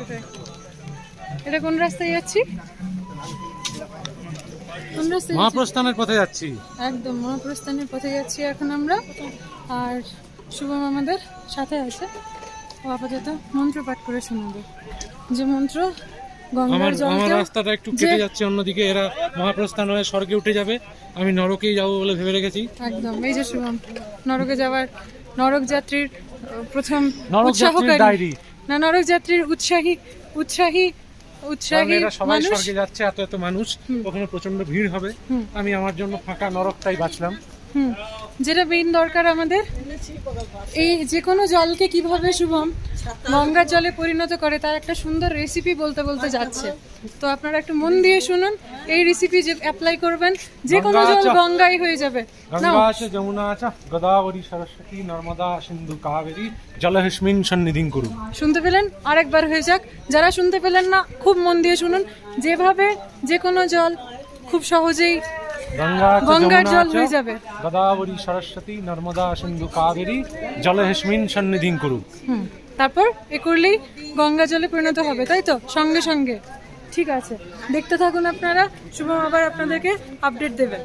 সেটাই। এটা কোন রাস্তায় যাচ্ছি? মহাপ্রস্থানের পথে যাচ্ছি। একদম মহাপ্রস্থানের পথে যাচ্ছি এখন আমরা। আর শুভম আমাদের সাথে আছে। ও আপাতত মন্ত্র পাঠ করে শোনাবে। যে মন্ত্র আমার রাস্তাটা একটু কেটে যাচ্ছে অন্যদিকে এরা মহাপ্রস্থান হয়ে স্বর্গে উঠে যাবে। আমি নরকেই যাব বলে ভেবে রেখেছি। একদম এই যে শুভম নরকে যাওয়ার নরক যাত্রীর প্রথম নরক যাত্রীর ডায়েরি। না নরক যাত্রীর উৎসাহী উৎসাহী উৎসাহী সবাই স্বর্গে যাচ্ছে এত এত মানুষ। ওখানে প্রচণ্ড ভিড় হবে। আমি আমার জন্য ফাঁকা নরকটাই বাঁচলাম। যেটা মেইন দরকার আমাদের এই যে কোনো জলকে কীভাবে শুভম গঙ্গার জলে পরিণত করে তার একটা সুন্দর রেসিপি বলতে বলতে যাচ্ছে। তো আপনারা একটু মন দিয়ে শুনুন এই রেসিপি যে অ্যাপ্লাই করবেন যে কোনো জল গঙ্গাই হয়ে যাবে। গঙ্গা আছে যমুনা আছে গোদাবরী সরস্বতী নর্মদা সিন্ধু কাবেরী জলহস্মিন সন্নিধিং করু শুনতে পেলেন? আরেকবার হয়ে যাক। যারা শুনতে পেলেন না খুব মন দিয়ে শুনুন। যেভাবে যে কোনো জল খুব সহজেই গঙ্গার জল হয়ে যাবে। গোদাবরী সরস্বতী নর্মদা সিন্ধু কাবেরী জলহস্মিন সন্নিধিং করু। হুম তারপর এ করলেই গঙ্গা জলে পরিণত হবে তাই তো? সঙ্গে সঙ্গে। ঠিক আছে। দেখতে থাকুন আপনারা। শুভম আবার আপনাদেরকে আপডেট দেবেন।